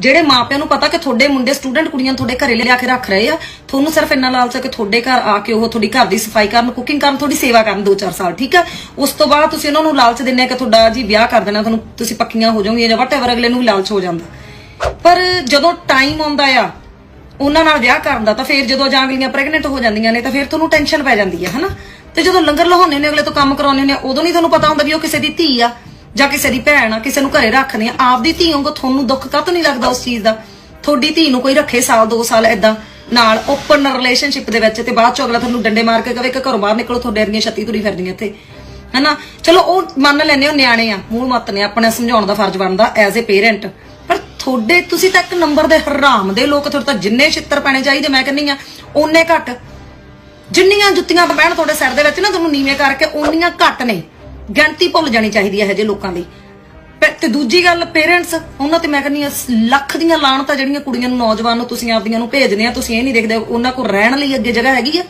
ਜਿਹੜੇ ਮਾਪਿਆਂ ਨੂੰ ਪਤਾ ਕਿ ਤੁਹਾਡੇ ਮੁੰਡੇ ਸਟੂਡੈਂਟ ਕੁੜੀਆਂ ਤੁਹਾਡੇ ਘਰੇ ਲਿਆ ਕੇ ਰੱਖ ਰਹੇ ਆ, ਤੁਹਾਨੂੰ ਸਿਰਫ ਇੰਨਾ ਲਾਲਚ ਹੈ ਕਿ ਤੁਹਾਡੇ ਘਰ ਆ ਕੇ ਉਹ ਤੁਹਾਡੀ ਘਰ ਦੀ ਸਫ਼ਾਈ ਕਰਨ ਕੁਕਿੰਗ ਕਰਨ, ਤੁਹਾਡੀ ਸੇਵਾ ਕਰਨ 2-4 ਸਾਲ, ਠੀਕ ਹੈ ਉਸ ਤੋਂ ਬਾਅਦ ਤੁਸੀਂ ਉਹਨਾਂ ਨੂੰ ਲਾਲਚ ਦਿੰਦੇ ਆ ਕਿ ਤੁਹਾਡਾ ਜੀ ਵਿਆਹ ਕਰ ਦੇਣਾ, ਤੁਹਾਨੂੰ ਤੁਸੀਂ ਪੱਕੀਆਂ ਹੋ ਜਾਓਗੇ ਜਾਂ ਵਟਐਵਰ ਅਗਲੇ ਨੂੰ ਵੀ ਲਾਲਚ ਹੋ ਜਾਂਦਾ। ਪਰ ਜਦੋਂ ਟਾਈਮ ਆਉਂਦਾ ਆ, ਉਹਨਾਂ ਨਾਲ ਵਿਆਹ ਕਰਨ ਦਾ, ਤਾਂ ਫਿਰ ਜਦੋਂ ਜਾਂ ਅਗਲੀਆਂ ਪ੍ਰੈਗਨੈਂਟ ਹੋ ਜਾਂਦੀਆਂ ਨੇ, ਤਾਂ ਫਿਰ ਤੁਹਾਨੂੰ ਟੈਨਸ਼ਨ ਪੈ ਜਾਂਦੀ ਹੈ ਹਨਾ? ਤੇ ਜਦੋਂ ਲੰਗਰ ਲਹਾਉਂਦੇ ਨੇ ਅਗਲੇ ਤੋਂ ਕੰਮ ਕਰਾਉਣੇ ਨੇ ਉਦੋਂ ਨਹੀਂ ਤੁਹਾਨੂੰ ਪਤਾ ਹੁੰਦਾ ਵੀ ਉਹ ਕਿਸੇ ਦੀ ਧੀ ਆ। ਜਾਂ ਕਿਸੇ ਦੀ ਭੈਣ ਆ, ਕਿਸੇ ਨੂੰ ਘਰੇ ਰੱਖਦੇ ਆ, ਆਪਦੀ ਧੀ ਵਾਂਗੂ ਤੁਹਾਨੂੰ ਦੁੱਖ ਕਾਹਤੋਂ ਨਹੀਂ ਲੱਗਦਾ ਉਸ ਚੀਜ਼ ਦਾ? ਤੁਹਾਡੀ ਧੀ ਨੂੰ ਕੋਈ ਰੱਖੇ ਸਾਲ 2 ਸਾਲ ਐਦਾਂ ਨਾਲ ਓਪਨ ਰਿਲੇਸ਼ਨਸ਼ਿਪ ਦੇ ਵਿੱਚ ਤੇ ਬਾਅਦ ਚ ਅਗਲਾ ਤੁਹਾਨੂੰ ਡੰਡੇ ਮਾਰ ਕੇ ਕਵੇ ਕਿ ਘਰੋਂ ਬਾਹਰ ਨਿਕਲੋ, ਤੁਹਾਡੇ ਵਰਗੀਆਂ ਛੱਤੀ ਤੁਰੀ ਫਿਰਦੀਆਂ ਇੱਥੇ। ਹਨਾ? ਚਲੋ, ਉਹ ਮੰਨ ਲੈਨੇ ਹੋ ਨਿਆਣੇ ਆ, ਮੂਲ ਮੱਤ ਨੇ ਆਪਣੇ ਸਮਝਾਉਣ ਦਾ ਫਰਜ਼ ਬਣਦਾ ਐਜ਼ ਅ ਪੇਰੈਂਟ ਪਰ ਤੁਹਾਡੇ, ਤੁਸੀਂ ਤਾਂ ਇੱਕ ਨੰਬਰ ਦੇ ਹਰਾਮ ਦੇ ਲੋਕ, ਤੁਹਾਡੇ ਤਾਂ ਜਿੰਨੇ ਛਿੱਤਰ ਪੈਣੇ ਚਾਹੀਦੇ, ਮੈਂ ਕਹਿੰਨੀ ਆ, ਓਨੇ ਘੱਟ। ਜਿੰਨੀਆਂ ਜੁੱਤੀਆਂ ਪੈਣ ਤੁਹਾਡੇ ਸਿਰ ਦੇ ਵਿੱਚ ਨਾ, ਤੁਹਾਨੂੰ ਨੀਵੇਂ ਕਰਕੇ, ਓਨੀਆਂ ਘੱਟ ਨੇ। ਗਿਣਤੀ ਭੁੱਲ ਜਾਣੀ ਚਾਹੀਦੀ ਹੈ ਇਹੋ ਲੋਕਾਂ ਦੀ ਪ- ਤੇ ਦੂਜੀ ਗੱਲ ਪੇਰੈਂਟਸ ਉਹਨਾਂ ਤੇ ਮੈਂ ਕਹਿੰਨੀ ਆ ਲੱਖ ਦੀਆਂ ਲਾਣਤਾਂ ਜਿਹੜੀਆਂ ਕੁੜੀਆਂ ਨੂੰ, ਨੌਜਵਾਨ ਨੂੰ ਤੁਸੀਂ ਆਪਦੀਆਂ ਨੂੰ ਭੇਜਦੇ ਆ, ਤੁਸੀਂ ਇਹ ਨਹੀਂ ਦੇਖਦੇ, ਉਹਨਾਂ ਕੋਲ ਰਹਿਣ ਲਈ ਅੱਗੇ ਜਗ੍ਹਾ ਹੈਗੀ ਆ।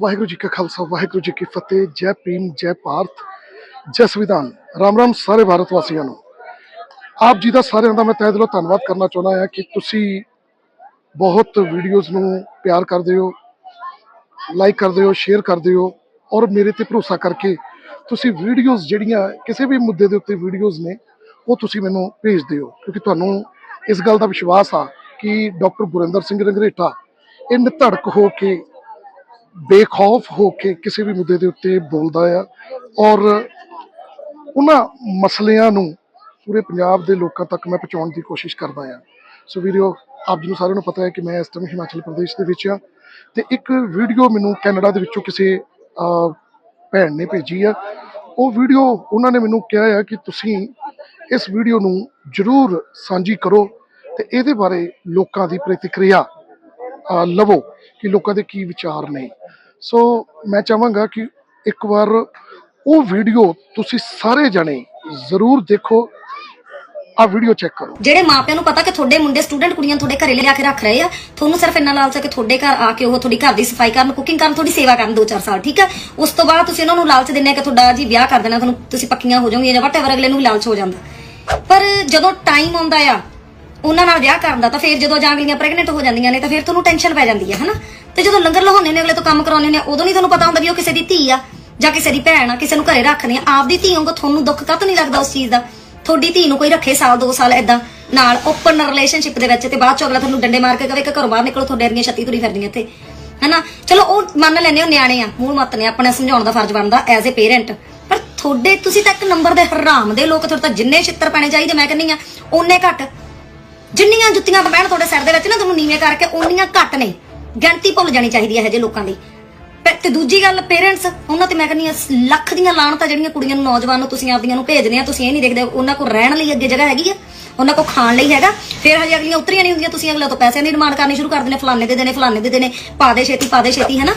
ਵਾਹਿਗੁਰੂ ਜੀ ਕਾ ਖਾਲਸਾ, ਵਾਹਿਗੁਰੂ ਜੀ ਕੀ ਫਤਿਹ, ਜੈ ਭੀਮ, ਜੈ ਭਾਰਤ। ਜੈ ਸੰਵਿਧਾਨ। ਰਾਮ ਰਾਮ ਸਾਰੇ ਭਾਰਤ ਵਾਸੀਆਂ ਨੂੰ। ਆਪ ਜੀ ਦਾ ਸਾਰਿਆਂ ਦਾ ਮੈਂ ਤਹਿ ਦਿਲੋਂ ਧੰਨਵਾਦ ਕਰਨਾ ਚਾਹੁੰਦਾ ਹਾਂ ਕਿ ਤੁਸੀਂ ਬਹੁਤ ਵੀਡੀਓਜ਼ ਨੂੰ ਪਿਆਰ ਕਰਦੇ ਹੋ ਲਾਈਕ ਕਰਦੇ ਹੋ ਸ਼ੇਅਰ ਕਰਦੇ ਹੋ ਔਰ ਮੇਰੇ ਤੇ ਭਰੋਸਾ ਕਰਕੇ ਤੁਸੀਂ ਵੀਡੀਓਜ਼ ਜਿਹੜੀਆਂ ਕਿਸੇ ਵੀ ਮੁੱਦੇ ਦੇ ਉੱਤੇ ਵੀਡੀਓਜ਼ ਨੇ, ਉਹ ਤੁਸੀਂ ਮੈਨੂੰ ਭੇਜਦੇ ਹੋ ਕਿਉਂਕਿ ਤੁਹਾਨੂੰ ਇਸ ਗੱਲ ਦਾ ਵਿਸ਼ਵਾਸ ਆ ਕਿ ਡਾਕਟਰ ਗੁਰਿੰਦਰ ਸਿੰਘ ਰੰਗਰੇਟਾ ਇਹ ਨਿਧੜਕ ਹੋ ਕੇ, ਬੇਖੌਫ ਹੋ ਕੇ ਕਿਸੇ ਵੀ ਮੁੱਦੇ ਦੇ ਉੱਤੇ ਬੋਲਦਾ ਆ ਔਰ ਉਹਨਾਂ ਮਸਲਿਆਂ ਨੂੰ ਪੂਰੇ ਪੰਜਾਬ ਦੇ ਲੋਕਾਂ ਤੱਕ ਮੈਂ ਪਹੁੰਚਾਉਣ ਦੀ ਕੋਸ਼ਿਸ਼ ਕਰਦਾ ਆ ਸੋ ਵੀਡੀਓ ਆਪ ਜੀ ਨੂੰ ਸਾਰਿਆਂ ਨੂੰ ਪਤਾ ਹੈ ਕਿ ਮੈਂ ਇਸ ਟਾਈਮ ਹਿਮਾਚਲ ਪ੍ਰਦੇਸ਼ ਦੇ ਵਿੱਚ ਆ ਤੇ ਇੱਕ ਵੀਡੀਓ ਮੈਨੂੰ ਕੈਨੇਡਾ ਦੇ ਵਿੱਚੋਂ ਕਿਸੇ ਭੈਣ ਨੇ ਭੇਜੀ ਆ। ਉਹ ਵੀਡੀਓ ਉਹਨਾਂ ਨੇ ਮੈਨੂੰ ਕਿਹਾ ਆ ਕਿ ਤੁਸੀਂ ਇਸ ਵੀਡੀਓ ਨੂੰ ਜਰੂਰ ਸਾਂਝੀ ਕਰੋ ਤੇ ਇਹਦੇ ਬਾਰੇ ਲੋਕਾਂ ਦੀ ਪ੍ਰਤੀਕਿਰਿਆ ਲਵੋ ਕਿ ਲੋਕਾਂ ਦੇ ਕੀ ਵਿਚਾਰ ਨੇ। ਸੋ ਮੈਂ ਚਾਹਾਂਗਾ ਕਿ ਇੱਕ ਵਾਰ ਉਹ ਵੀਡੀਓ ਤੁਸੀਂ ਸਾਰੇ ਜਣੇ ਜ਼ਰੂਰ ਦੇਖੋ। ਆ ਵੀਡੀਓ ਚੈੱਕ ਕਰੋ। ਜਿਹੜੇ ਮਾਪਿਆਂ ਨੂੰ ਪਤਾ ਕਿ ਤੁਹਾਡੇ ਮੁੰਡੇ ਸਟੂਡੈਂਟ ਕੁੜੀਆਂ ਤੁਹਾਡੇ ਘਰੇ ਲਿਆ ਕੇ ਰੱਖ ਰਹੇ ਆ, ਤੁਹਾਨੂੰ ਸਿਰਫ ਇੰਨਾ ਲਾਲਚ ਹੈ ਕਿ ਤੁਹਾਡੇ ਘਰ ਆ ਕੇ ਉਹ ਤੁਹਾਡੀ ਘਰ ਦੀ ਸਫ਼ਾਈ ਕਰਨ ਕੁਕਿੰਗ ਕਰਨ, ਤੁਹਾਡੀ ਸੇਵਾ ਕਰਨ 2-4 ਸਾਲ, ਠੀਕ ਹੈ? ਉਸ ਤੋਂ ਬਾਅਦ ਤੁਸੀਂ ਉਹਨਾਂ ਨੂੰ ਲਾਲਚ ਦਿੰਦੇ ਆ ਕਿ ਤੁਹਾਡਾ ਜੀ ਵਿਆਹ ਕਰ ਦੇਣਾ, ਤੁਹਾਨੂੰ ਤੁਸੀਂ ਪੱਕੀਆਂ ਹੋ ਜਾਓਗੇ ਜਾਂ ਵਟਐਵਰ ਅਗਲੇ ਨੂੰ ਵੀ ਲਾਲਚ ਹੋ ਜਾਂਦਾ। ਪਰ ਜਦੋਂ ਟਾਈਮ ਆਉਂਦਾ ਆ, ਉਹਨਾਂ ਨਾਲ ਵਿਆਹ ਕਰਨ ਦਾ, ਤਾਂ ਫਿਰ ਜਦੋਂ ਜਾਂ ਅਗਲੀਆਂ ਪ੍ਰੈਗਨੈਂਟ ਹੋ ਜਾਂਦੀਆਂ ਨੇ, ਤਾਂ ਫਿਰ ਤੁਹਾਨੂੰ ਟੈਨਸ਼ਨ ਪੈ ਜਾਂਦੀ ਹੈ, ਹਨਾ? ਤੇ ਜਦੋਂ ਲੰਗਰ ਲਹਾਉਣੇ ਨੇ, ਅਗਲੇ ਤੋਂ ਕੰਮ ਕਰਾਉਣੇ ਨੇ, ਉਦੋਂ ਨਹੀਂ ਤੁਹਾਨੂੰ ਪਤਾ ਹੁੰਦਾ ਵੀ ਉਹ ਕਿਸੇ ਦੀ ਧੀ ਆ। ਜਾਂ ਕਿਸੇ ਦੀ ਭੈਣ ਆ, ਕਿਸੇ ਨੂੰ ਘਰੇ ਰੱਖਦੇ ਆ, ਆਪਦੀ ਧੀ ਵਾਂਗੂ ਤੁਹਾਨੂੰ ਦੁੱਖ ਕਾਹਤੋਂ ਨਹੀਂ ਲੱਗਦਾ ਉਸ ਚੀਜ਼ ਦਾ? ਤੁਹਾਡੀ ਧੀ ਨੂੰ ਕੋਈ ਰੱਖੇ ਸਾਲ 2 ਸਾਲ ਐਦਾਂ ਨਾਲ ਓਪਨ ਰਿਲੇਸ਼ਨਸ਼ਿਪ ਦੇ ਵਿੱਚ ਤੇ ਬਾਅਦ ਚ ਅਗਲਾ ਤੁਹਾਨੂੰ ਡੰਡੇ ਮਾਰ ਕੇ ਕਵੇ ਕਿ ਘਰੋਂ ਬਾਹਰ ਨਿਕਲੋ, ਤੁਹਾਡੇ ਵਰਗੀਆਂ ਛੱਤੀ ਤੁਰੀ ਫਿਰਦੀਆਂ ਇੱਥੇ। ਹਨਾ? ਚਲੋ, ਉਹ ਮੰਨ ਲੈਨੇ ਉਹ ਨਿਆਣੇ ਆ ਮੂਲ ਮੱਤ ਨੇ, ਆਪਣੇ ਸਮਝਾਉਣ ਦਾ ਫਰਜ਼ ਬਣਦਾ ਐਜ਼ ਅ ਪੇਰੈਂਟ ਪਰ ਤੁਹਾਡੇ, ਤੁਸੀਂ ਤਾਂ ਇੱਕ ਨੰਬਰ ਦੇ ਹਰਾਮ ਦੇ ਲੋਕ, ਤੁਹਾਡੇ ਤਾਂ ਜਿੰਨੇ ਛਿੱਤਰ ਪੈਣੇ ਚਾਹੀਦੇ, ਮੈਂ ਕਹਿੰਨੀ ਆ, ਓਨੇ ਘੱਟ। ਜਿੰਨੀਆਂ ਜੁੱਤੀਆਂ ਪੈਣ ਤੁਹਾਡੇ ਸਿਰ ਦੇ ਵਿੱਚ ਨਾ, ਤੁਹਾਨੂੰ ਨੀਵੇਂ ਕਰਕੇ ਓਨੀਆਂ ਘੱਟ ਨੇ। ਗਿਣਤੀ ਭੁੱਲ ਜਾਣੀ ਚਾਹੀਦੀ ਹੈ ਇਹੋ ਜਿਹੇ ਲੋਕਾਂ ਦੀ। ਤੇ ਦੂਜੀ ਗੱਲ ਪੇਰੈਂਟਸ ਉਹਨਾਂ ਤੇ ਮੈਂ ਕਹਿੰਦੀ ਆ ਲੱਖ ਦੀਆਂ ਲਾਣਤਾਂ ਜਿਹੜੀਆਂ ਕੁੜੀਆਂ ਨੂੰ, ਨੌਜਵਾਨ ਨੂੰ ਤੁਸੀਂ ਆਪਦੀਆਂ ਨੂੰ ਭੇਜਦੇ ਆ, ਤੁਸੀਂ ਇਹ ਨਹੀਂ ਦੇਖਦੇ, ਉਹਨਾਂ ਕੋਲ ਰਹਿਣ ਲਈ ਅੱਗੇ ਜਗ੍ਹਾ ਹੈਗੀ ਆ, ਉਹਨਾਂ ਕੋਲ ਖਾਣ ਲਈ ਹੈਗਾ। ਫਿਰ ਹਜੇ ਅਗਲੀਆਂ ਉਤਰੀਆਂ ਨਹੀਂ ਹੁੰਦੀਆਂ, ਤੁਸੀਂ ਅਗਲੇ ਤੋਂ ਪੈਸਿਆਂ ਦੀ ਡਿਮਾਂਡ ਕਰਨੀ ਸ਼ੁਰੂ ਕਰ ਦਿੰਦੇ, ਫਲਾਣੇ ਦੇ ਦੇਣੇ, ਫਲਾਣੇ ਦੇ ਦੇਣੇ, ਪਾ ਦੇ ਛੇਤੀ, ਪਾ ਦੇ ਛੇਤੀ, ਹੈਨਾ?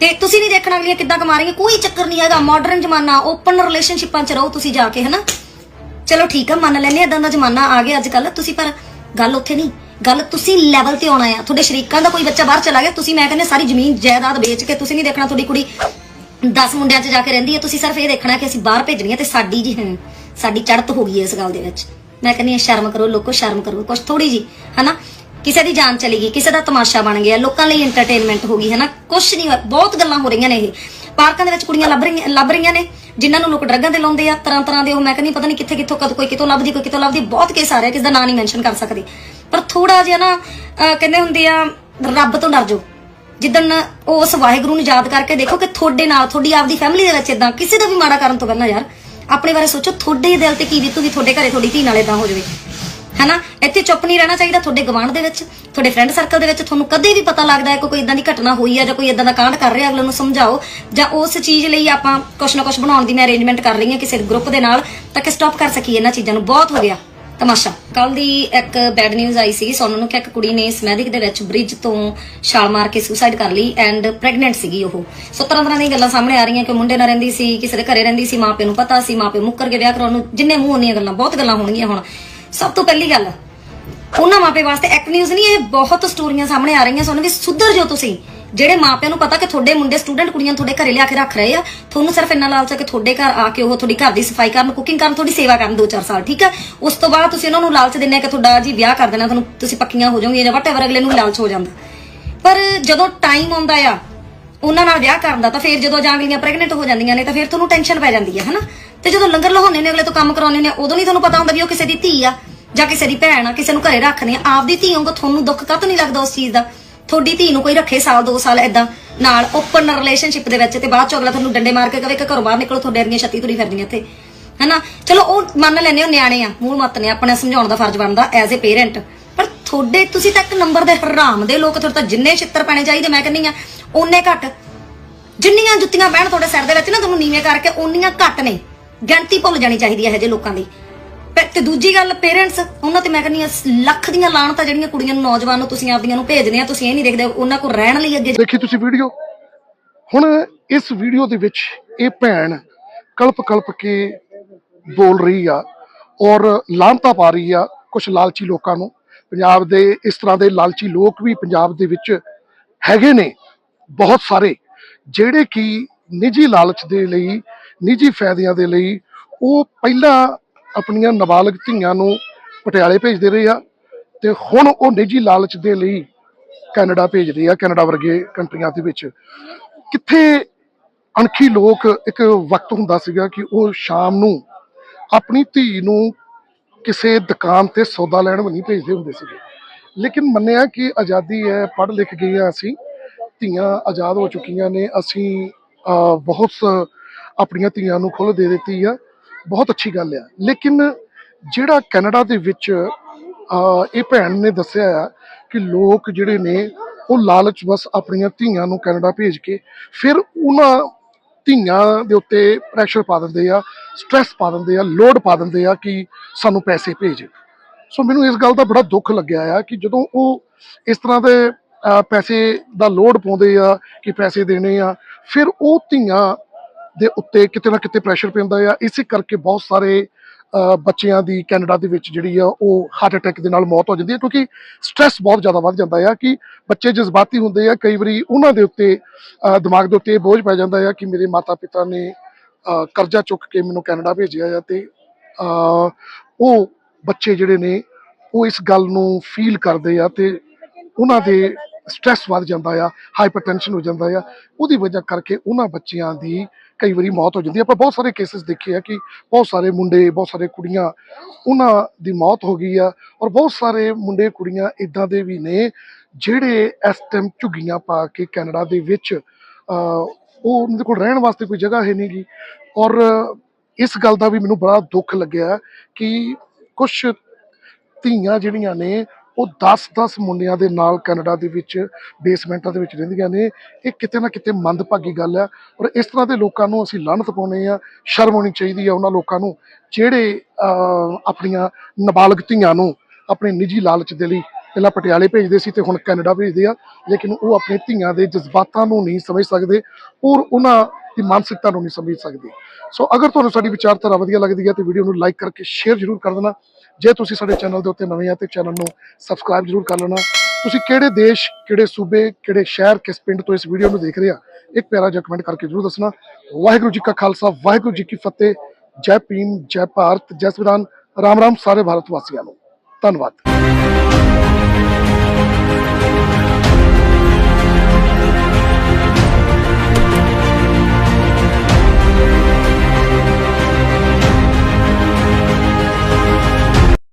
ਤੇ ਤੁਸੀਂ ਨਹੀਂ ਦੇਖਣਾ ਅਗਲੀਆਂ ਕਿੱਦਾਂ ਕਮਾ ਰਹੀਆਂ, ਕੋਈ ਚੱਕਰ ਨਹੀਂ ਹੈਗਾ ਮਾਡਰਨ ਜ਼ਮਾਨਾ ਓਪਨ ਰਿਲੇਸ਼ਨਸ਼ਿਪਾਂ 'ਚ ਰਹੋ ਤੁਸੀਂ ਜਾ ਕੇ, ਹੈਨਾ? ਚਲੋ ਠੀਕ ਆ, ਮੰਨ ਲੈਨੇ ਇਦਾਂ ਦਾ ਜ਼ਮਾਨਾ ਆ ਗਿਆ ਅੱਜ ਕੱਲ ਤੁਸੀਂ ਪਰ ਗੱਲ ਉੱਥੇ ਨਹੀਂ। ਗੱਲ ਤੁਸੀਂ ਲੈਵਲ ਤੇ ਆਉਣਾ ਆ। ਤੁਹਾਡੇ ਸ਼ਰੀਕਾਂ ਦਾ ਕੋਈ ਬੱਚਾ ਬਾਹਰ ਚਲਾ ਗਿਆ, ਤੁਸੀਂ ਮੈਂ ਕਹਿੰਦੇ ਸਾਰੀ ਜ਼ਮੀਨ ਜਾਇਦਾਦ ਵੇਚ ਕੇ ਤੁਸੀਂ ਨਹੀਂ ਦੇਖਣਾ ਤੁਹਾਡੀ ਕੁੜੀ 10 ਮੁੰਡਿਆਂ 'ਚ ਜਾ ਕੇ ਰਹਿੰਦੀ ਹੈ, ਤੁਸੀਂ ਸਿਰਫ ਇਹ ਦੇਖਣਾ ਕਿ ਅਸੀਂ ਬਾਹਰ ਭੇਜਣੀ ਹੈ ਤੇ ਸਾਡੀ ਜੀ ਸਾਡੀ ਚੜਤ ਹੋ ਗਈ ਹੈ ਇਸ ਗੱਲ ਦੇ ਵਿੱਚ। ਮੈਂ ਕਹਿੰਦੀ ਸ਼ਰਮ ਕਰੋ, ਲੋਕੋ ਸ਼ਰਮ ਕਰੋ, ਕੁਛ ਥੋੜੀ ਜੀ ਹਨਾ? ਕਿਸੇ ਦੀ ਜਾਨ ਚਲੀ ਗਈ, ਕਿਸੇ ਦਾ ਤਮਾਸ਼ਾ ਬਣ ਗਿਆ, ਲੋਕਾਂ ਲਈ ਐਂਟਰਟੇਨਮੈਂਟ ਹੋ ਗਈ, ਹਨਾ? ਕੁਛ ਨਹੀਂ ਬਹੁਤ ਗੱਲਾਂ ਹੋ ਰਹੀਆਂ ਨੇ ਇਹ। ਪਾਰਕਾਂ ਦੇ ਵਿੱਚ ਕੁੜੀਆਂ ਲੱਭ ਰਹੀਆਂ ਲੱਭ ਰਹੀਆਂ ਨੇ, ਜਿਨ੍ਹਾਂ ਨੂੰ ਲੋਕ ਡਰੱਗਾਂ ਦੇ ਲਾਉਂਦੇ ਆ ਤਰ੍ਹਾਂ ਤਰ੍ਹਾਂ ਦੇ ਉਹ, ਮੈਂ ਕਹਿੰਦੀ ਪਤਾ ਨਹੀਂ ਕਿੱਥੇ ਕਿੱਥੋਂ ਕਦ ਕੋਈ ਕਿਤੋਂ ਲੱਭਦੀ, ਕੋਈ ਕਿਤੋਂ ਲੱਭਦੀ, ਬਹੁਤ ਕੇਸ ਆ ਰਿਹਾ, ਕਿਸ ਦਾ ਨਾਂ ਨਹੀਂ ਮੈਂਸ਼ਨ ਕਰ ਸਕਦੇ। ਪਰ ਥੋੜਾ ਜਿਹਾ ਨਾ, ਅਹ, ਕਹਿੰਦੇ ਹੁੰਦੇ ਆ, ਰੱਬ ਤੋਂ ਡਰ ਜਾਓ। ਜਿੱਦਣ ਉਸ ਵਾਹਿਗੁਰੂ ਨੂੰ ਯਾਦ ਕਰਕੇ ਦੇਖੋ ਕਿ ਤੁਹਾਡੇ ਨਾਲ, ਤੁਹਾਡੀ ਆਪਦੀ ਫੈਮਿਲੀ ਦੇ ਵਿੱਚ ਇਦਾਂ ਕਿਸੇ ਦਾ ਵੀ ਮਾੜਾ ਕਰਨ ਤੋਂ ਪਹਿਲਾਂ ਯਾਰ, ਆਪਣੇ ਬਾਰੇ ਸੋਚੋ, ਤੁਹਾਡੇ ਦਿਲ ਤੇ ਕੀ ਬੀਤੂ ਤੁਹਾਡੇ ਘਰੇ ਤੁਹਾਡੀ ਧੀ ਨਾਲ ਇਦਾਂ ਹੋ ਜਾਵੇ। ਹੈਨਾ? ਇੱਥੇ ਚੁੱਪ ਨਹੀਂ ਰਹਿਣਾ ਚਾਹੀਦਾ ਤੁਹਾਡੇ ਗਵਾਂਢ ਦੇ ਵਿੱਚ, ਤੁਹਾਡੇ ਫਰੈਂਡ ਸਰਕਲ ਦੇ ਵਿੱਚ, ਤੁਹਾਨੂੰ ਕਦੇ ਵੀ ਪਤਾ ਲੱਗਦਾ ਹੈ ਕਿ ਕੋਈ ਇਦਾਂ ਦੀ ਘਟਨਾ ਹੋਈ ਹੈ ਜਾਂ ਕੋਈ ਇਦਾਂ ਦਾ ਕਾਂਡ ਕਰ ਰਿਹਾ, ਅਗਲੇ ਨੂੰ ਸਮਝਾਓ, ਜਾਂ ਉਸ ਚੀਜ਼ ਲਈ ਆਪਾਂ ਕੁਛ ਨਾ ਕੁਛ ਬਣਾਉਣ ਦੀ ਮੈਂ ਅਰੇਂਜਮੈਂਟ ਕਰ ਰਹੀ ਹਾਂ ਕਿਸੇ ਗਰੁੱਪ ਦੇ ਨਾਲ, ਤਾਂ ਕਿ ਸਟਾਪ ਕਰ ਸਕੀਏ ਇਹਨਾਂ ਚੀਜ਼ਾਂ ਨੂੰ। ਬਹੁਤ ਹੋ ਗਿਆ ਤਮਾਸ਼ਾ। ਕੱਲ ਦੀ ਇੱਕ ਬੈਡ ਨਿਊਜ਼ ਆਈ ਸੀ, ਸੋਨੂੰ ਨੂੰ ਕਿ ਇੱਕ ਕੁੜੀ ਨੇ ਸਮੈਦਿਕ ਦੇ ਵਿੱਚ ਬ੍ਰਿਜ ਤੋਂ ਛਾਲ ਮਾਰ ਕੇ ਸੁਸਾਈਡ ਕਰ ਲਈ ਐਂਡ ਪ੍ਰੈਗਨੈਂਟ ਸੀਗੀ ਉਹ। ਸੋ ਤਰ੍ਹਾਂ ਤਰ੍ਹਾਂ ਦੀਆਂ ਗੱਲਾਂ ਸਾਹਮਣੇ ਆ ਰਹੀਆਂ ਕਿ ਮੁੰਡੇ ਨਾਲ ਰਹਿੰਦੀ ਸੀ, ਕਿਸੇ ਦੇ ਘਰੇ ਰਹਿੰਦੀ ਸੀ ਮਾਪੇ ਨੂੰ ਪਤਾ ਸੀ ਮਾਪੇ ਮੁੱਕਰ ਕੇ ਵਿਆਹ ਕਰਾਉਣ ਨੂੰ ਜਿੰਨੇ ਮੂੰਹ ਉਹਨੀਆਂ ਗੱਲਾਂ, ਬਹੁਤ ਗੱਲਾਂ ਹੋਣਗੀਆਂ ਹੁਣ। ਸਭ ਤੋਂ ਪਹਿਲੀ ਗੱਲ, ਉਹਨਾਂ ਮਾਪੇ ਵਾਸਤੇ ਇੱਕ ਨਿਊਜ਼ ਨਹੀਂ, ਇਹ ਬਹੁਤ ਸਟੋਰੀਆਂ ਸਾਹਮਣੇ ਆ ਰਹੀਆਂ ਸੋਨੂੰ ਵੀ ਸੁਧਰ ਜੋ ਤੁਸੀਂ। ਜਿਹੜੇ ਮਾਪਿਆਂ ਨੂੰ ਪਤਾ ਕਿ ਤੁਹਾਡੇ ਮੁੰਡੇ ਸਟੂਡੈਂਟ ਕੁੜੀਆਂ ਤੁਹਾਡੇ ਘਰੇ ਲਿਆ ਕੇ ਰੱਖ ਰਹੇ ਆ, ਤੁਹਾਨੂੰ ਸਿਰਫ ਇੰਨਾ ਲਾਲਚ ਹੈ ਕਿ ਤੁਹਾਡੇ ਘਰ ਆ ਕੇ ਉਹ ਤੁਹਾਡੀ ਘਰ ਦੀ ਸਫ਼ਾਈ ਕਰਨ ਕੁਕਿੰਗ ਕਰਨ, ਤੁਹਾਡੀ ਸੇਵਾ ਕਰਨ 2-4 ਸਾਲ, ਠੀਕ ਹੈ ਉਸ ਤੋਂ ਬਾਅਦ ਤੁਸੀਂ ਉਹਨਾਂ ਨੂੰ ਲਾਲਚ ਦਿੰਦੇ ਆ ਕਿ ਤੁਹਾਡਾ ਜੀ ਵਿਆਹ ਕਰ ਦੇਣਾ, ਤੁਹਾਨੂੰ ਤੁਸੀਂ ਪੱਕੀਆਂ ਹੋ ਜਾਓਗੇ ਜਾਂ ਵਟਐਵਰ ਅਗਲੇ ਨੂੰ ਲਾਲਚ ਹੋ ਜਾਂਦਾ। ਪਰ ਜਦੋਂ ਟਾਈਮ ਆਉਂਦਾ ਆ, ਉਹਨਾਂ ਨਾਲ ਵਿਆਹ ਕਰਨ ਦਾ, ਤਾਂ ਫਿਰ ਜਦੋਂ ਜਾਂ ਅਗਲੀਆਂ ਪ੍ਰੈਗਨੈਂਟ ਹੋ ਜਾਂਦੀਆਂ ਨੇ, ਤਾਂ ਫਿਰ ਤੁਹਾਨੂੰ ਟੈਨਸ਼ਨ ਪੈ ਜਾਂਦੀ ਹੈ ਹਨਾ? ਤੇ ਜਦੋਂ ਲੰਗਰ ਲਹਾਉਣੇ ਨੇ, ਅਗਲੇ ਤੋਂ ਕੰਮ ਕਰਾਉਣੇ ਨੇ, ਉਦੋਂ ਨਹੀਂ ਤੁਹਾਨੂੰ ਪਤਾ ਹੁੰਦਾ ਵੀ ਉਹ ਕਿਸੇ ਦੀ ਧੀ ਆ, ਜਾਂ ਕਿਸੇ ਦੀ ਭੈਣ ਆ, ਕਿਸੇ ਨੂੰ ਘਰੇ ਰੱਖਣੀ ਆ, ਆਪਦੀ ਧੀ ਹੋਊਗਾ ਤੁਹਾਨੂੰ ਦੁੱਖ ਕਾਹਤੋਂ ਨਹੀਂ ਲੱਗਦਾ ਉਸ ਚੀਜ਼ ਦਾ? ਤੁਹਾਡੀ ਧੀ ਨੂੰ ਕੋਈ ਰੱਖੇ ਸਾਲ 2 ਸਾਲ ਐਦਾਂ ਨਾਲ ਓਪਨ ਰਿਲੇਸ਼ਨਸ਼ਿਪ ਦੇ ਵਿੱਚ ਤੇ ਬਾਅਦ ਚ ਅਗਲਾ ਤੁਹਾਨੂੰ ਡੰਡੇ ਮਾਰ ਕੇ ਕਵੇ ਕਿ ਘਰੋਂ ਬਾਹਰ ਨਿਕਲੋ, ਤੁਹਾਡੇ ਵਰਗੀਆਂ ਛੱਤੀ ਤੁਰੀ ਫਿਰਦੀਆਂ ਇੱਥੇ। ਹਨਾ? ਚਲੋ, ਉਹ ਮੰਨ ਲੈਨੇ ਹੋ ਨਿਆਣੇ ਆ, ਮੂਲ ਮੱਤ ਨੇ ਆਪਣੇ ਸਮਝਾਉਣ ਦਾ ਫਰਜ਼ ਬਣਦਾ ਐਜ਼ ਅ ਪੇਰੈਂਟ ਪਰ ਤੁਹਾਡੇ, ਤੁਸੀਂ ਤਾਂ ਇੱਕ ਨੰਬਰ ਦੇ ਹਰਾਮ ਦੇ ਲੋਕ, ਤੁਹਾਡੇ ਤਾਂ ਜਿੰਨੇ ਛਿੱਤਰ ਪੈਣੇ ਚਾਹੀਦੇ, ਮੈਂ ਕਹਿੰਨੀ ਆ, ਓਨੇ ਘੱਟ। ਜਿੰਨੀਆਂ ਜੁੱਤੀਆਂ ਬਹਿਣ ਤੁਹਾਡੇ ਸਿਰ ਦੇ ਵਿੱਚ ਨਾ, ਤੁਹਾਨੂੰ ਨੀਵੇਂ ਕਰਕੇ ਓਨੀਆਂ ਘੱਟ ਨੇ। ਗਿਣਤੀ ਭੁੱਲ ਜਾਣੀ ਚਾਹੀਦੀ ਹੈ ਇਹੋ ਜਿਹੇ ਲੋਕਾਂ ਦੀ। ਤੇ- ਤੇ ਦੂਜੀ ਗੱਲ ਪੇਰੈਂਟਸ ਉਹਨਾਂ ਤੇ ਮੈਂ ਕਹਿੰਦੀ ਹਾਂ, ਲੱਖ ਦੀਆਂ ਲਾਣਤਾਂ ਜਿਹੜੀਆਂ ਕੁੜੀਆਂ ਨੂੰ ਨੌਜਵਾਨ ਨੂੰ ਤੁਸੀਂ ਆਪਦੀਆਂ ਨੂੰ ਭੇਜਦੇ ਆ, ਤੁਸੀਂ ਇਹ ਨਹੀਂ ਦੇਖਦੇ, ਉਹਨਾਂ ਕੋਲ ਰਹਿਣ ਲਈ ਅੱਗੇ ਦੇਖੀ ਤੁਸੀਂ ਵੀਡੀਓ ਹੁਣ ਇਸ ਵੀਡੀਓ ਦੇ ਵਿੱਚ ਇਹ ਭੈਣ ਕਲਪ ਕਲਪ ਕੇ ਬੋਲ ਰਹੀ ਆ ਔਰ ਲਾਂਤਾ ਪਾ ਰਹੀ ਆ ਕੁਝ ਲਾਲਚੀ ਲੋਕਾਂ ਨੂੰ। ਪੰਜਾਬ ਦੇ ਇਸ ਤਰ੍ਹਾਂ ਦੇ ਲਾਲਚੀ ਲੋਕ ਵੀ ਪੰਜਾਬ ਦੇ ਵਿੱਚ ਹੈਗੇ ਨੇ, ਬਹੁਤ ਸਾਰੇ, ਜਿਹੜੇ ਕਿ ਨਿੱਜੀ ਲਾਲਚ ਦੇ ਲਈ, ਨਿੱਜੀ ਫਾਇਦਿਆਂ ਦੇ ਲਈ ਉਹ ਪਹਿਲਾਂ ਆਪਣੀਆਂ ਨਾਬਾਲਗ ਧੀਆਂ ਨੂੰ ਪਟਿਆਲੇ ਭੇਜਦੇ ਰਹੇ ਆ ਤੇ ਹੁਣ ਉਹ ਨਿੱਜੀ ਲਾਲਚ ਦੇ ਲਈ ਕੈਨੇਡਾ ਭੇਜਦੇ ਆ, ਕੈਨੇਡਾ ਵਰਗੇ ਕੰਟਰੀਆਂ ਦੇ ਵਿੱਚ। ਕਿੱਥੇ ਅਣਖੀ ਲੋਕ ਇੱਕ ਵਕਤ ਹੁੰਦਾ ਸੀਗਾ ਕਿ ਉਹ ਸ਼ਾਮ ਨੂੰ ਆਪਣੀ ਧੀ ਨੂੰ ਕਿਸੇ ਦੁਕਾਨ ਤੇ ਸੌਦਾ ਲੈਣ ਵੀ ਨਹੀਂ ਭੇਜਦੇ ਹੁੰਦੇ ਸੀਗੇ। ਲੇਕਿਨ ਮੰਨਿਆ ਕਿ ਆਜ਼ਾਦੀ ਹੈ, ਪੜ੍ਹ ਲਿਖ ਗਏ ਹਾਂ ਅਸੀਂ, ਧੀਆਂ ਆਜ਼ਾਦ ਹੋ ਚੁੱਕੀਆਂ ਨੇ, ਅਸੀਂ ਬਹੁਤ ਸ- ਆਪਣੀਆਂ ਧੀਆਂ ਨੂੰ ਖੁੱਲ੍ਹ ਦੇ ਦਿੱਤੀ ਆ। ਬਹੁਤ ਅੱਛੀ ਗੱਲ ਆ। ਲੇਕਿਨ ਜਿਹੜਾ ਕੈਨੇਡਾ ਦੇ ਵਿੱਚ ਇਹ ਭੈਣ ਨੇ ਦੱਸਿਆ ਆ ਕਿ ਲੋਕ ਜਿਹੜੇ ਨੇ, ਉਹ ਲਾਲਚ ਬਸ ਆਪਣੀਆਂ ਧੀਆਂ ਨੂੰ ਕੈਨੇਡਾ ਭੇਜ ਕੇ ਫਿਰ ਉਹਨਾਂ ਧੀਆਂ ਦੇ ਉੱਤੇ ਪ੍ਰੈਸ਼ਰ ਪਾ ਦਿੰਦੇ ਆ ਸਟ੍ਰੈਸ ਪਾ ਦਿੰਦੇ ਆ ਲੋਡ ਪਾ ਦਿੰਦੇ ਆ ਕਿ ਸਾਨੂੰ ਪੈਸੇ ਭੇਜ। ਸੋ ਮੈਨੂੰ ਇਸ ਗੱਲ ਦਾ ਬੜਾ ਦੁੱਖ ਲੱਗਿਆ ਆ ਕਿ ਜਦੋਂ ਉਹ ਇਸ ਤਰ੍ਹਾਂ ਦੇ ਪੈਸੇ ਦਾ ਲੋਡ ਪਾਉਂਦੇ ਆ, ਕਿ ਪੈਸੇ ਦੇਣੇ ਆ, ਫਿਰ ਉਹ ਧੀਆਂ ਦੇ ਉੱਤੇ ਕਿਤੇ ਨਾ ਕਿਤੇ ਪ੍ਰੈਸ਼ਰ ਪੈਂਦਾ ਆ। ਇਸੇ ਕਰਕੇ ਬਹੁਤ ਸਾਰੇ ਬੱਚਿਆਂ ਦੀ ਕੈਨੇਡਾ ਦੇ ਵਿੱਚ ਜਿਹੜੀ ਆ, ਉਹ ਹਾਰਟ ਅਟੈਕ ਦੇ ਨਾਲ ਮੌਤ ਹੋ ਜਾਂਦੀ ਹੈ ਕਿਉਂਕਿ ਸਟ੍ਰੈਸ ਬਹੁਤ ਜ਼ਿਆਦਾ ਵੱਧ ਜਾਂਦਾ ਆ ਕਿ ਬੱਚੇ ਜਜ਼ਬਾਤੀ ਹੁੰਦੇ ਆ। ਕਈ ਵਾਰੀ ਉਹਨਾਂ ਦੇ ਉੱਤੇ ਦਿਮਾਗ ਦੇ ਉੱਤੇ ਇਹ ਬੋਝ ਪੈ ਜਾਂਦਾ ਆ ਕਿ ਮੇਰੇ ਮਾਤਾ ਪਿਤਾ ਨੇ ਕਰਜ਼ਾ ਚੁੱਕ ਕੇ ਮੈਨੂੰ ਕੈਨੇਡਾ ਭੇਜਿਆ ਆ ਤੇ ਉਹ ਬੱਚੇ ਜਿਹੜੇ ਨੇ, ਉਹ ਇਸ ਗੱਲ ਨੂੰ ਫੀਲ ਕਰਦੇ ਆ ਤੇ ਉਹਨਾਂ ਦੇ ਸਟ੍ਰੈਸ ਵੱਧ ਜਾਂਦਾ ਆ ਹਾਈਪਰਟੈਂਸ਼ਨ ਹੋ ਜਾਂਦਾ ਆ। ਉਹਦੀ ਵਜ੍ਹਾ ਕਰਕੇ ਉਹਨਾਂ ਬੱਚਿਆਂ ਦੀ ਕਈ ਵਾਰੀ ਮੌਤ ਹੋ ਜਾਂਦੀ ਹੈ। ਆਪਾਂ ਬਹੁਤ ਸਾਰੇ ਕੇਸਿਸ ਦੇਖੇ ਆ ਕਿ ਬਹੁਤ ਸਾਰੇ ਮੁੰਡੇ, ਬਹੁਤ ਸਾਰੇ ਕੁੜੀਆਂ, ਉਹਨਾਂ ਦੀ ਮੌਤ ਹੋ ਗਈ ਆ ਔਰ ਬਹੁਤ ਸਾਰੇ ਮੁੰਡੇ, ਕੁੜੀਆਂ ਇਦਾਂ ਦੇ ਵੀ ਨੇ ਜਿਹੜੇ ਇਸ ਟਾਈਮ ਝੁੱਗੀਆਂ ਪਾ ਕੇ ਕੈਨੇਡਾ ਦੇ ਵਿੱਚ ਉਹ ਉਹਨਾਂ ਦੇ ਕੋਲ ਰਹਿਣ ਵਾਸਤੇ ਕੋਈ ਜਗ੍ਹਾ ਹੈ ਨਹੀਂ ਗੀ। ਔਰ ਇਸ ਗੱਲ ਦਾ ਵੀ ਮੈਨੂੰ ਬੜਾ ਦੁੱਖ ਲੱਗਿਆ ਕਿ ਕੁਝ ਧੀਆਂ ਜਿਹੜੀਆਂ ਨੇ ਉਹ 10-10 ਮੁੰਡਿਆਂ ਦੇ ਨਾਲ ਕੈਨੇਡਾ ਦੇ ਵਿੱਚ ਬੇਸਮੈਂਟਾਂ ਦੇ ਵਿੱਚ ਰਹਿੰਦੀਆਂ ਨੇ। ਇਹ ਕਿਤੇ ਨਾ ਕਿਤੇ ਮੰਦਭਾਗੀ ਗੱਲ ਹੈ ਔਰ ਇਸ ਤਰ੍ਹਾਂ ਦੇ ਲੋਕਾਂ ਨੂੰ ਅਸੀਂ ਲਾਹਨਤ ਪਾਉਨੇ ਆ ਸ਼ਰਮ ਹੋਣੀ ਚਾਹੀਦੀ ਆ ਉਹਨਾਂ ਲੋਕਾਂ ਨੂੰ, ਜਿਹੜੇ ਆਪਣੀਆਂ ਨਾਬਾਲਗ ਧੀਆਂ ਨੂੰ, ਆਪਣੇ ਨਿੱਜੀ ਲਾਲਚ ਦੇ ਲਈ ਪਹਿਲਾਂ ਪਟਿਆਲੇ ਭੇਜਦੇ ਸੀ ਤੇ ਹੁਣ ਕੈਨੇਡਾ ਭੇਜਦੇ ਆ। ਲੇਕਿਨ ਉਹ ਆਪਣੀ ਧੀਆਂ ਦੇ ਜਜ਼ਬਾਤਾਂ ਨੂੰ ਨਹੀਂ ਸਮਝ ਸਕਦੇ ਔਰ ਉਹਨਾਂ ਦੀ ਮਾਨਸਿਕਤਾ ਨੂੰ ਨਹੀਂ ਸਮਝ ਸਕਦੇ। ਸੋ ਅਗਰ ਤੁਹਾਨੂੰ ਸਾਡੀ ਵਿਚਾਰਧਾਰਾ ਵਧੀਆ ਲੱਗਦੀ ਹੈ ਤੇ ਵੀਡੀਓ ਨੂੰ ਲਾਈਕ ਕਰਕੇ ਸ਼ੇਅਰ ਜ਼ਰੂਰ ਕਰ ਦੇਣਾ। ਜੇ ਤੁਸੀਂ ਸਾਡੇ ਚੈਨਲ ਦੇ ਉੱਤੇ ਨਵੇਂ ਆ ਤੇ ਚੈਨਲ ਨੂੰ ਸਬਸਕ੍ਰਾਈਬ ਜ਼ਰੂਰ ਕਰ ਲੈਣਾ। ਤੁਸੀਂ ਕਿਹੜੇ ਦੇਸ਼, ਕਿਹੜੇ ਸੂਬੇ, ਕਿਹੜੇ ਸ਼ਹਿਰ, ਕਿਸ ਪਿੰਡ ਤੋਂ ਇਸ ਵੀਡੀਓ ਨੂੰ ਦੇਖ ਰਹੇ ਆ, ਇੱਕ ਪਿਆਰਾ ਜਿਹਾ ਕਮੈਂਟ ਕਰਕੇ ਜ਼ਰੂਰ ਦੱਸਣਾ। ਵਾਹਿਗੁਰੂ ਜੀ ਕਾ ਖਾਲਸਾ, ਵਾਹਿਗੁਰੂ ਜੀ ਕੀ ਫਤਿਹ। ਜੈ ਭੀਮ, ਜੈ ਭਾਰਤ, ਜੈ ਸੰਵਿਧਾਨ। ਰਾਮ ਰਾਮ ਸਾਰੇ ਭਾਰਤ ਵਾਸੀਆਂ ਨੂੰ। ਧੰਨਵਾਦ।